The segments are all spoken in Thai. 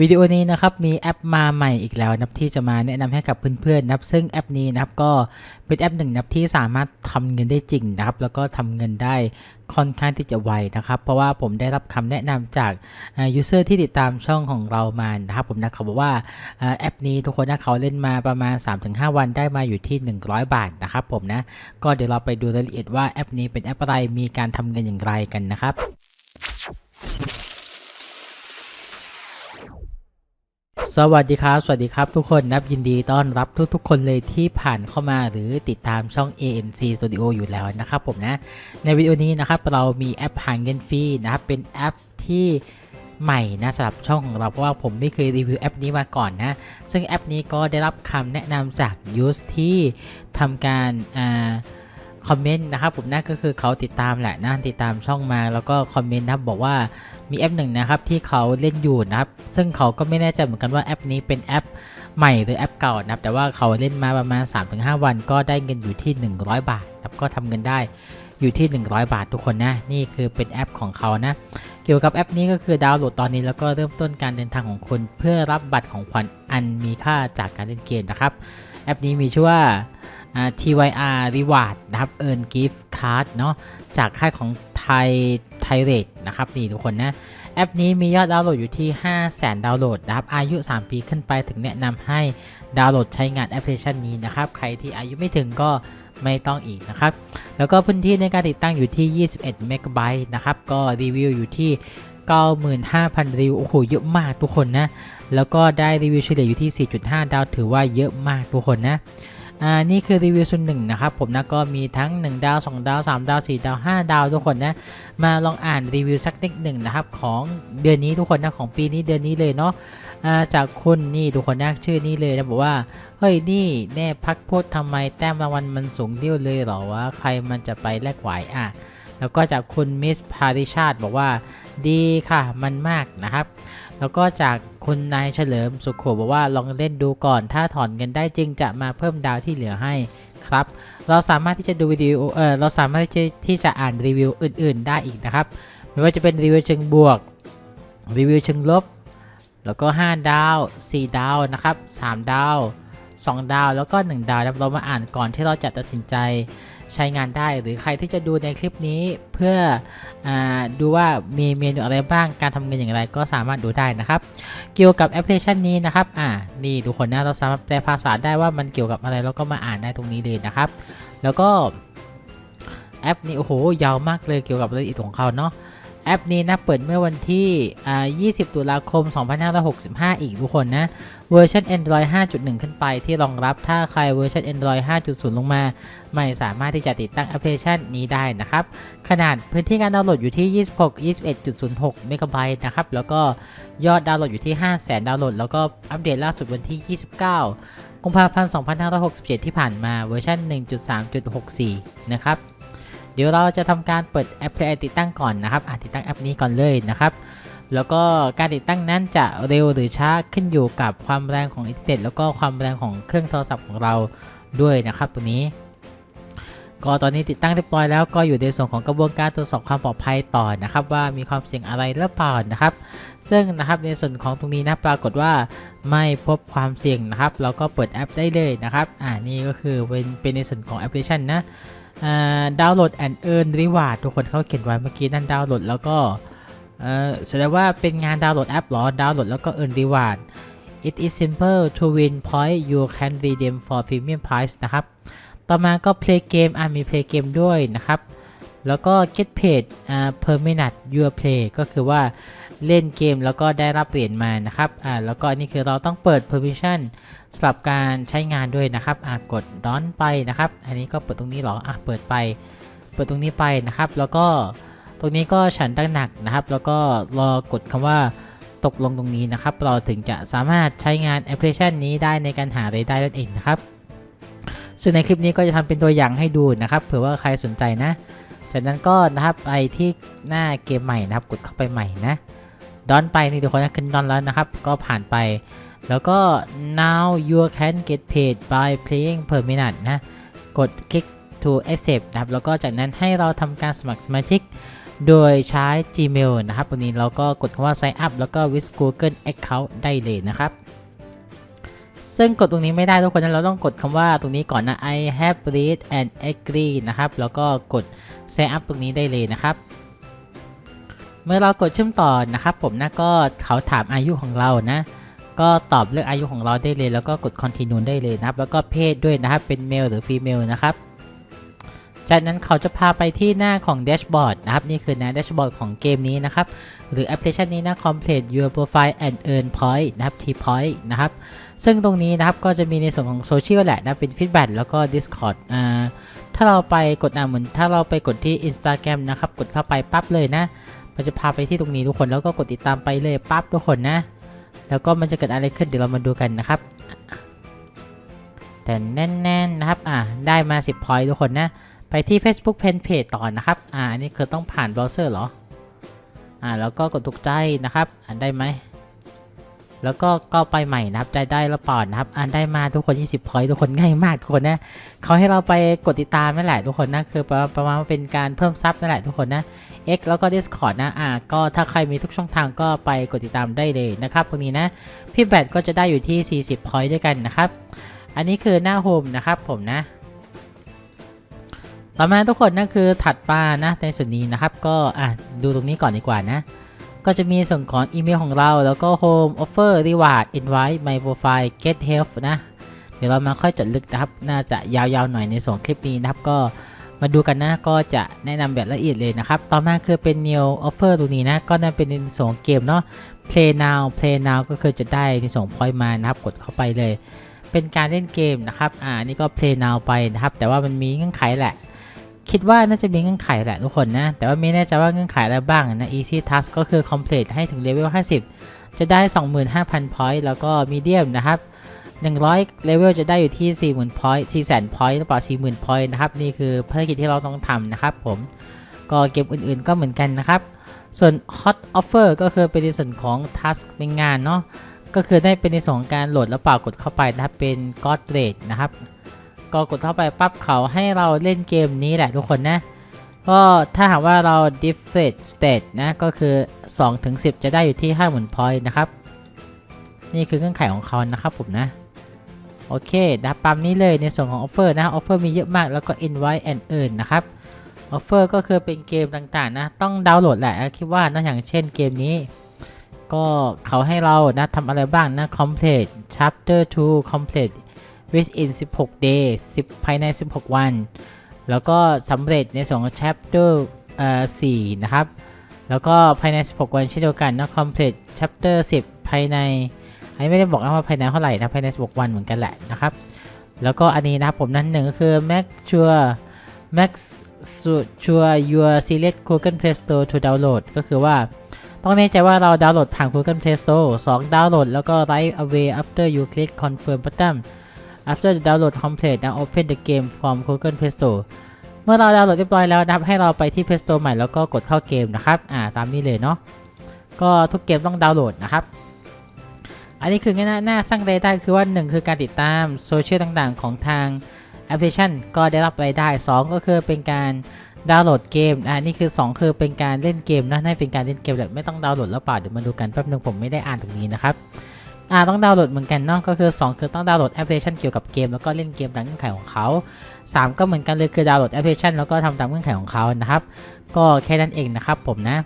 วิดีโอนี้นะครับมีแอปมาใหม่อีกแล้วนับที่จะมาแนะนำให้กับเพื่อนๆนะครับซึ่งแอปนี้นะครับก็เป็นแอปหนึ่งนับที่สามารถทำเงินได้จริงนะครับ แล้วก็ทำเงินได้ค่อนข้างที่จะไวนะครับ เพราะว่าผมได้รับคำแนะนำจากยูเซอร์ที่ติดตามช่องของเรามานะครับผมนะเขาบอกว่าแอปนี้ทุกคนนะเขาเล่นมาประมาณ 3-5 วันได้มาอยู่ที่ 100 บาทนะครับผมนะก็เดี๋ยวเราไปดูรายละเอียดว่าแอปนี้เป็นแอปอะไรมีการทำเงินอย่างไรกันนะครับ สวัสดีครับ สวัสดีครับทุกคนนับยินดีต้อนรับทุกๆ คนเลยที่ผ่านเข้ามาหรือติดตามช่อง ANC Studio อยู่แล้วนะครับผมนะ ในวิดีโอนี้นะครับเรามีแอปหางเงินฟรีนะครับ เป็นแอปที่ใหม่นะสำหรับช่องของเราเพราะว่าผมไม่เคยรีวิวแอปนี้มาก่อนนะ ซึ่งแอปนี้ก็ได้รับคำแนะนำจากยูสที่ทำการอ่า คอมเมนต์นะครับผมนั่นก็คือเขาติดตามแหละนะติดตามช่องมาแล้วก็คอมเมนต์นะครับบอกว่ามีแอปหนึ่งนะครับที่เขาเล่นอยู่นะครับ ซึ่งเขาก็ไม่แน่ใจเหมือนกันว่าแอปนี้เป็นแอปใหม่หรือแอปเก่านะครับ แต่ว่าเขาเล่นมาประมาณ 3-5 วัน ก็ได้เงินอยู่ที่ 100 บาทนะครับก็ทำเงินได้อยู่ที่ 100 บาททุกคนนะ นี่คือเป็นแอปของเขานะ เกี่ยวกับแอปนี้ก็คือดาวน์โหลดตอนนี้แล้วก็เริ่มต้นการเดินทางของคุณเพื่อรับบัตรของขวัญอันมีค่าจากการเล่นเกมนะครับ แอปนี้มีชื่อว่า TYR Reward นะครับ Earn Gift Card เนาะจากค่ายของไทยไทเรตนะครับนี่ทุกคนนะแอปนี้มียอดดาวน์โหลดอยู่ที่ 5 0 0 0 0 0 ดาวน์โหลดนะครับ อายุ 3 ปีขึ้นไปถึงแนะนำให้ดาวน์โหลดใช้งานแอปพลิเคชันนี้นะครับ ใครที่อายุไม่ถึงก็ไม่ต้องอีกนะครับ แล้วก็พื้นที่ในการติดตั้งอยู่ที่ 21 เมกะไบต์นะครับ ก็รีวิวอยู่ที่ 95,000 รีวิว โอ้โห เยอะมากทุกคนนะ แล้วก็ได้รีวิวเฉลี่ยอยู่ที่ 4.5 ดาว ถือว่าเยอะมากทุกคนนะ อ่านี่คือรีวิวส่วนหนึ่งนะครับผมนะก็มีทั้ง 1 ดาว 2 ดาว 3 ดาว 4 ดาว 5 ดาวทุกคนนะมาลองอ่านรีวิวสักนิดหนึ่งนะครับของเดือนนี้ทุกคนนะของปีนี้เดือนนี้เลยเนาะอ่าจากคุณนี่ทุกคนนะชื่อนี้เลยนะบอกว่าเฮ้ยนี่แน่พักโพดทำไมแต้มรางวัลมันสูงเดียวเลยเหรอวะใครมันจะไปแลกไหวอะแล้วก็จากคุณมิสพาริชาติบอกว่าดีค่ะมันมากนะครับ แล้วก็จากคุณนายเฉลิมสุขโขบอกว่าลองเล่นดูก่อน ถ้าถอนเงินได้จริงจะมาเพิ่มดาวที่เหลือให้ครับ เราสามารถที่จะดูวิดีโอเออเราสามารถที่จะที่จะอ่านรีวิวอื่น ๆ ได้อีกนะครับ ไม่ว่าจะเป็นรีวิวเชิงบวก รีวิวเชิงลบ แล้วก็ 5 ดาว 4 ดาวนะครับ 3 ดาว 2 ดาว แล้วก็ 1 ดาวดับเรามาอ่านก่อนที่เราจะตัดสินใจ ใช้งานได้ หรือใครที่จะดูในคลิปนี้เพื่ออดูว่ามีเมนูอะไรบ้างการทำเงินอย่างไรก็สามารถดูได้นะครับ เกี่ยวกับแอปพลิเคชันนี้นะครับอ่านี่ทุกคนนะเราสามารถแปลภาษาได้ว่ามันเกี่ยวกับอะไรแล้วก็มาอ่านได้ตรงนี้เลยนะครับ แล้วก็แอปนี้โอ้โหยาวมากเลยเกี่ยวกับรายละเอียดของเขาเนาะ แอปนี้นะเปิดเมื่อวันที่ 20 ตุลาคม 2565 อีกทุกคนนะ เวอร์ชัน Android 5.1 ขึ้นไปที่รองรับถ้าใครเวอร์ชัน Android 5.0 ลงมา ไม่สามารถที่จะติดตั้งแอปพลิเคชันนี้ได้นะครับ ขนาดพื้นที่การดาวน์โหลดอยู่ที่ 26 21.06 เมกะไบต์นะครับ แล้วก็ยอดดาวน์โหลดอยู่ที่ 500,000 ดาวน์โหลด แล้วก็อัปเดตล่าสุดวันที่ 29 กุมภาพันธ์ 2567 ที่ผ่านมาเวอร์ชัน1.3.64 นะครับ เดี๋ยวเราจะทำการเปิดแอปพลิเคชันติดตั้งก่อนนะครับติดตั้งแอปนี้ก่อนเลยนะครับแล้วก็การติดตั้งนั้นจะเร็วหรือช้าขึ้นอยู่กับความแรงของอินเทอร์เน็ตแล้วก็ความแรงของเครื่องโทรศัพท์ของเราด้วยนะครับตัวนี้ ก็ตอนนี้ติดตั้งเรียบร้อยแล้วก็อยู่ในส่วนของกระบวนการตรวจสอบความปลอดภัยต่อนะครับ ว่ามีความเสี่ยงอะไรหรือเปล่านะครับ ซึ่งนะครับในส่วนของตรงนี้นะปรากฏว่าไม่พบความเสี่ยงนะครับ เราก็เปิดแอปได้เลยนะครับ อ่านี่ก็คือเป็นเป็นในส่วนของแอปพลิเคชันนะ ดาวน์โหลด and earn reward ทุกคนเขาเขียนไว้เมื่อกี้นั่นดาวน์โหลดแล้วก็แสดงว่าเป็นงานดาวน์โหลดแอปหรอ ดาวน์โหลดแล้วก็ earn reward it is simple to win point you can redeem for premium price นะครับ ต่อมาก็ play game อะมี play game ด้วยนะครับ แล้วก็ get paid per minute your play ก็คือว่าเล่นเกมแล้วก็ได้รับเหรียญมานะครับ อ่า แล้วก็อันนี่คือเราต้องเปิด permission สำหรับการใช้งานด้วยนะครับอ่ากดดอนไปนะครับ อันนี้ก็เปิดตรงนี้หรออะเปิดไป เปิดตรงนี้ไปนะครับ แล้วก็ตรงนี้ก็ฉันตั้งหนักนะครับ แล้วก็รอกดคำว่าตกลงตรงนี้นะครับ เราถึงจะสามารถใช้งานแอปพลิเคชันนี้ได้ในการหารายได้นั่นเองนะครับ ซึ่งในคลิปนี้ก็จะทำเป็นตัวอย่างให้ดูนะครับเผื่อว่าใครสนใจนะ จากนั้นก็นะครับไปที่หน้าเกมใหม่นะครับ กดเข้าไปใหม่นะดอนไปนี่ทุกคนนะขึ้นดอนแล้วนะครับ ก็ผ่านไป แล้วก็ now you can get paid by playing per minute นะ กดคลิก to accept นะครับ แล้วก็จากนั้นให้เราทำการสมัครสมาชิก โดยใช้ Gmail นะครับตรงนี้เราก็กดคำว่า sign up แล้วก็ with Google Account ได้เลยนะครับ ซึ่งกดตรงนี้ไม่ได้ทุกคนนะเราต้องกดคำว่าตรงนี้ก่อนนะ I have read and agree นะครับ แล้วก็กด sign up ตรงนี้ได้เลยนะครับเมื่อเรากดเชื่อมต่อนะครับ ผมนะก็เขาถามอายุของเรานะ ก็ตอบเลือกอายุของเราได้เลย แล้วก็กด continue ได้เลยนะครับ แล้วก็เพศด้วยนะครับ เป็น male หรือ female นะครับ จากนั้นเขาจะพาไปที่หน้าของแดชบอร์ดนะครับ นี่คือหน้าแดชบอร์ดของเกมนี้นะครับ หรือแอปพลิเคชันนี้นะ complete your profile and earn point นะครับ T point นะครับ ซึ่งตรงนี้นะครับก็จะมีในส่วนของโซเชียลแหละนะ เป็น feedback แล้วก็ Discord อ่า ถ้าเราไปกดอ่าเหมือนถ้าเราไปกดที่ Instagram นะครับ กดเข้าไปปั๊บเลยนะ มันจะพาไปที่ตรงนี้ทุกคน แล้วก็กดติดตามไปเลยปั๊บทุกคนนะ แล้วก็มันจะเกิดอะไรขึ้นเดี๋ยวเรามาดูกันนะครับ แต่แน่นๆนะครับ อ่าได้มา 10 point ทุกคนนะ ไปที่ Facebook p a n Page ต่อนะครับ อ่าอันนี้คือต้องผ่านเบราว์เซอร์เหรอ อ่าแล้วก็กดถูกใจนะครับ อ่านได้ไหม แล้วก็ก็ไปใหม่นะครับได้ได้แล้วปอนนะครับอ่านได้มาทุกคน 20 point ทุกคนง่ายมากทุกคนนะเขาให้เราไปกดติดตามนั่นแหละทุกคนนะคือประมาณประมาณว่าเป็นการเพิ่มซับนั่นแหละทุกคนนะ X แล้วก็ Discord นะอ่าก็ถ้าใครมีทุกช่องทางก็ไปกดติดตามได้เลยนะครับตรงนี้นะพี่แบทก็จะได้อยู่ที่ 40 point ด้วยกันนะครับอันนี้คือหน้าโฮมนะครับผมนะต่อมาทุกคนนั่นคือถัดมานะในส่วนนี้นะครับก็อะดูตรงนี้ก่อนดีกว่านะ ก็จะมีส่วนของอีเมลของเราแล้วก็ Home Offer Reward Invite My Profile Get Help นะ เดี๋ยวเรามาค่อยจดลึกนะครับ น่าจะยาวๆหน่อยในส่วนคลิปนี้นะครับ ก็มาดูกันนะก็จะแนะนำแบบละเอียดเลยนะครับ ต่อมาคือเป็น New Offer ตรงนี้นะ ก็น่าเป็นในส่วนของเกมเนาะ Play Now Play Now ก็คือจะได้ในส่วน point มานะครับ กดเข้าไปเลย เป็นการเล่นเกมนะครับ อ่า นี่ก็ Play Now ไปนะครับ แต่ว่ามันมีเงื่อนไขแหละ คิดว่าน่าจะมีเงื่อนไขแหละทุกคนนะ แต่ว่าไม่แน่ใจว่าเงื่อนไขอะไรบ้างนะ Easy Task ก็คือ Complete ให้ถึงเลเวล 50 จะได้ 25,000 point แล้วก็ Medium นะครับ 100 เลเวลจะได้อยู่ที่ 40,000 point 400,000 point หรือเปล่า40,000 point นะครับ นี่คือภารกิจที่เราต้องทำนะครับผม ก็เกมอื่นๆก็เหมือนกันนะครับ ส่วน Hot Offer ก็คือเป็นในส่วนของ Task เป็นงานเนาะ ก็คือได้เป็นในส่วนของการโหลดแล้วเปล่ากดเข้าไปนะครับ เป็น God Rate นะครับ ก็กดเข้าไปปั๊บเขาให้เราเล่นเกมนี้แหละทุกคนนะ ก็ถ้าหากว่าเรา deflate state นะ ก็คือ 2-10 จะได้อยู่ที่50,000 point นะครับ นี่คือเงื่อนไขของเขานะครับผมนะโอเคนะปั๊มนี้เลยในส่วนของ offer นะ offer มีเยอะมากแล้วก็ invite and earn นะครับ offer ก็คือเป็นเกมต่างๆนะ ต้องดาวน์โหลดแหละคิดว่านะอย่างเช่นเกมนี้ ก็เขาให้เรานะทำอะไรบ้างนะ complete chapter 2 complete within 16 days 10 ภายใน 16 วัน แล้วก็สำเร็จในส่วนของ chapter เอ่อ4นะครับ แล้วก็ภายใน 16 วันเช่นเดียวกันนะ complete chapter 10 ภายใน อันนี้ไม่ได้บอกนะว่าภายในเท่าไหร่นะ ภายใน 16 วันเหมือนกันแหละนะครับ แล้วก็อันนี้นะครับผมนั่นหนึ่งก็คือ make sure make sure your select Google Play Store to download ก็คือว่าต้องแน่ใจว่าเราดาวน์โหลดผ่าน Google Play Store 2 ดาวน์โหลดแล้วก็ right away after you click confirm button after the download complete now open the game from Google Play Store เมื่อเราดาวน์โหลดเรียบร้อยแล้วนะครับให้เราไปที่ Play Store ใหม่แล้วก็กดเข้าเกมนะครับอ่าตามนี้เลยเนาะก็ทุกเกมต้องดาวน์โหลดนะครับอันนี้คือง่ายหน้าสร้างรายได้คือว่า 1 คือการติดตามโซเชียลต่างๆ ของทางแอปพลิเคชันก็ได้รับรายได้ 2 ก็คือเป็นการดาวน์โหลดเกมอ่านี่คือ 2 คือเป็นการเล่นเกมนะนั่นเป็นการเล่นเกมแบบไม่ต้องดาวน์โหลดแล้วเปล่าเดี๋ยวมาดูกันแป๊บนึงผมไม่ได้อ่านตรงนี้นะครับ อ่าต้องดาวน์โหลดเหมือนกันเนาะก็คือ 2 คือต้องดาวน์โหลดแอปพลิเคชันเกี่ยวกับเกมแล้วก็เล่นเกมตามเงื่อนไขของเขา 3 ก็เหมือนกันเลยคือดาวน์โหลดแอปพลิเคชันแล้วก็ทำตามเงื่อนไขของเขานะครับก็แค่นั้นเองนะครับผมนะ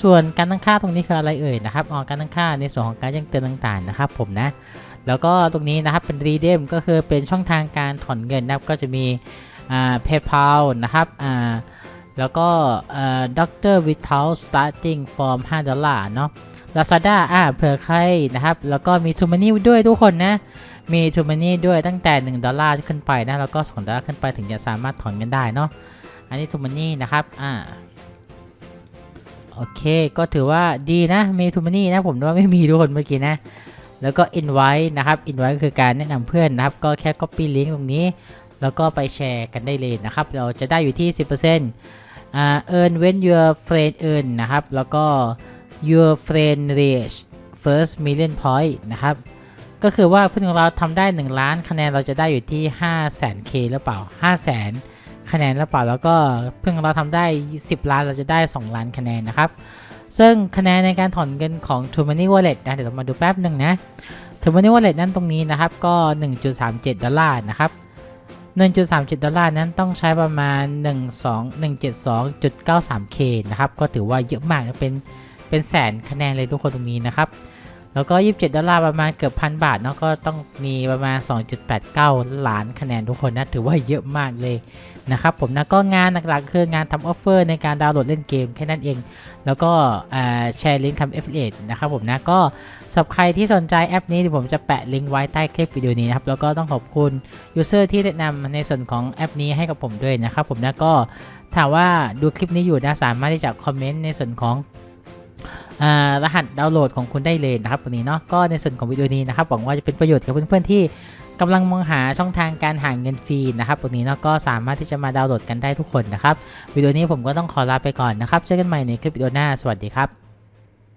ส่วนการตั้งค่าตรงนี้คืออะไรเอ่ยนะครับอ๋อการตั้งค่าในส่วนของการแจ้งเตือนต่างๆนะครับผมนะ แล้วก็ตรงนี้นะครับเป็น redeem ก็คือเป็นช่องทางการถอนเงินนะครับก็จะมีอ่า PayPal นะครับอ่าแล้วก็อ่า Doctor Without starting from 5ดอลลาร์เนาะ Lazada อ่าเผื่อใครนะครับ แล้วก็มี t o m o n e y ด้วยทุกคนนะ มี t o m o n e y ด้วยตั้งแต่ 1 ดอลลาร์ขึ้นไปนะ แล้วก็ 2 ดอลลาร์ขึ้นไปถึงจะสามารถถอนเงินได้เนาะ อันนี้ t o m o n e y นะครับ อ่า โอเค ก็ถือว่าดีนะ มี t o m o n e y นะ ผมว่าไม่มีทุกคนเมื่อกี้นะ แล้วก็ invite นะครับ invite ก็คือการแนะนำเพื่อนนะครับ ก็แค่ copy link ตรงนี้ แล้วก็ไปแชร์กันได้เลยนะครับ เราจะได้อยู่ที่ 10%อ่า earn when your friend earn นะครับ แล้วก็ your friend reach first million point นะครับ ก็คือว่าเพื่อนของเราทำได้ 1 ล้านคะแนนเราจะได้อยู่ที่ 5 0 0 0 0 0 k หรือเปล่า 5 0 0 0 0 0คะแนนหรือเปล่า แล้วก็เพิ่อนของเราทำได้ 10 ล้านเราจะได้ 2 ล้านคะแนนนะครับ ซึ่งคะแนนในการถอนเงินของ t o Money Wallet นะ เดี๋ยวเรามาดูแป๊บหนึ่งนะ t o Money Wallet นั้นตรงนี้นะครับก็ 1.37 ดอลลาร์นะครับ1.37 ดอลลาร์นั้นต้องใช้ประมาณ 12172.93k นะครับ ก็ถือว่าเยอะมากนะเป็น เป็นแสนคะแนนเลยทุกคนตรงนี้นะครับ แล้วก็ 27 ดอลลาร์ประมาณเกือบพันบาทเนาะก็ต้องมีประมาณ 2.89 ล้านคะแนนทุกคนนะถือว่าเยอะมากเลยนะครับผมนะก็งานหลักๆคืองานทำออฟเฟอร์ในการดาวน์โหลดเล่นเกมแค่นั้นเอง แล้วก็แชร์ลิงก์ทำ affiliate นะครับผมนะก็สำหรับใครที่สนใจแอปนี้เดี๋ยวผมจะแปะลิงก์ไว้ใต้คลิปวิดีโอนี้นะครับ แล้วก็ต้องขอบคุณยูเซอร์ที่แนะนำในส่วนของแอปนี้ให้กับผมด้วยนะครับผมนะก็ถามว่าดูคลิปนี้อยู่นะสามารถที่จะคอมเมนต์ในส่วนของ รหัสดาวน์โหลดของคุณได้เลยนะครับวันนี้เนาะก็ในส่วนของวิดีโอนี้นะครับหวังว่าจะเป็นประโยชน์กับเพื่อนๆที่กำลังมองหาช่องทางการหาเงินฟรีนะครับวันนี้เนาะก็สามารถที่จะมาดาวน์โหลดกันได้ทุกคนนะครับ วิดีโอนี้ผมก็ต้องขอลาไปก่อนนะครับ เจอกันใหม่ในคลิปวิดีโอหน้า สวัสดีครับ